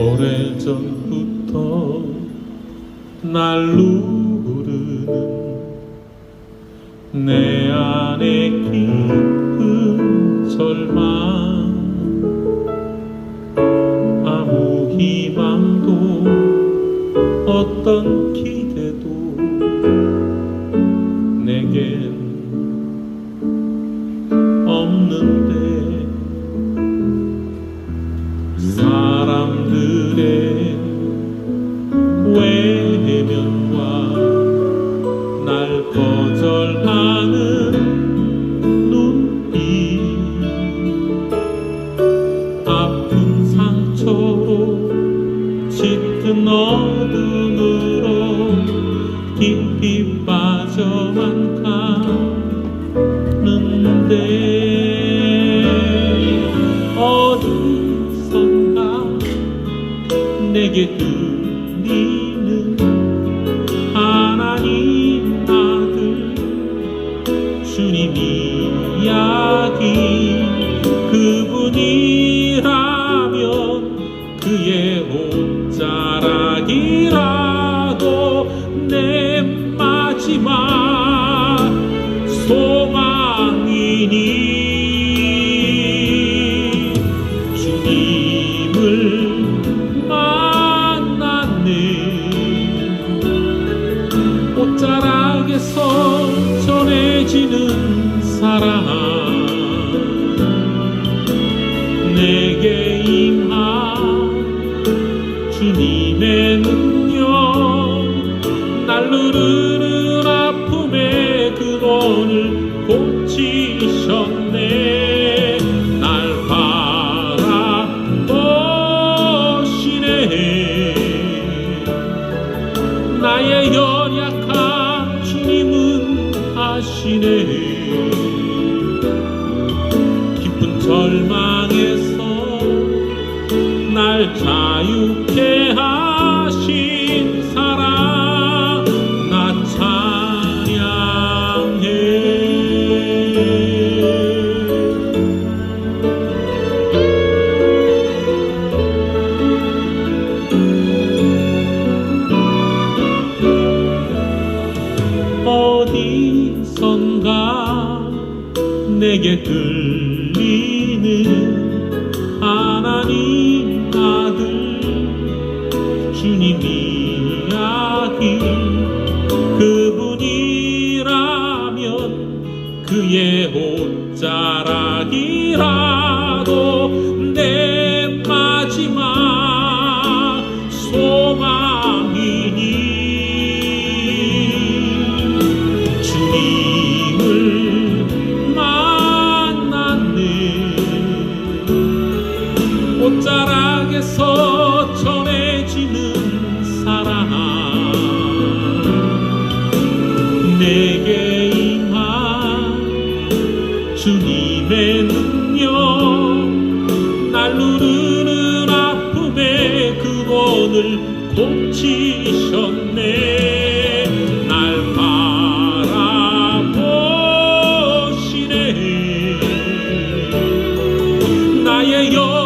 오래전부터 날 누르는 내 안에 깊은 절망 아무 희망도 어떤 기대도 내겐 없는 상처로 짙은 어둠으로 깊이 빠져만 가는데 어디선가 내게 들리는 하나님 아들 주님 이야기 그분이라면 그의 옷자락이라도 내 마지막 소망이니. 주님을 만났네. 옷자락에서 전해지는 사랑 누르는 아픔의 근원을 고치셨네. 날 바라보시네. 나의 연약한 주님은 아시네. 깊은 절망에서 날 자유케 내게 들리는 하나님 아들 주님 이야기 그분이라면 그의 옷자락이라 옷자락에서 전해지는 사랑. 내게 임한 주님의 능력. 날 누르는 아픔의 근원을 고치셨네. 날 바라보시네. 나의 연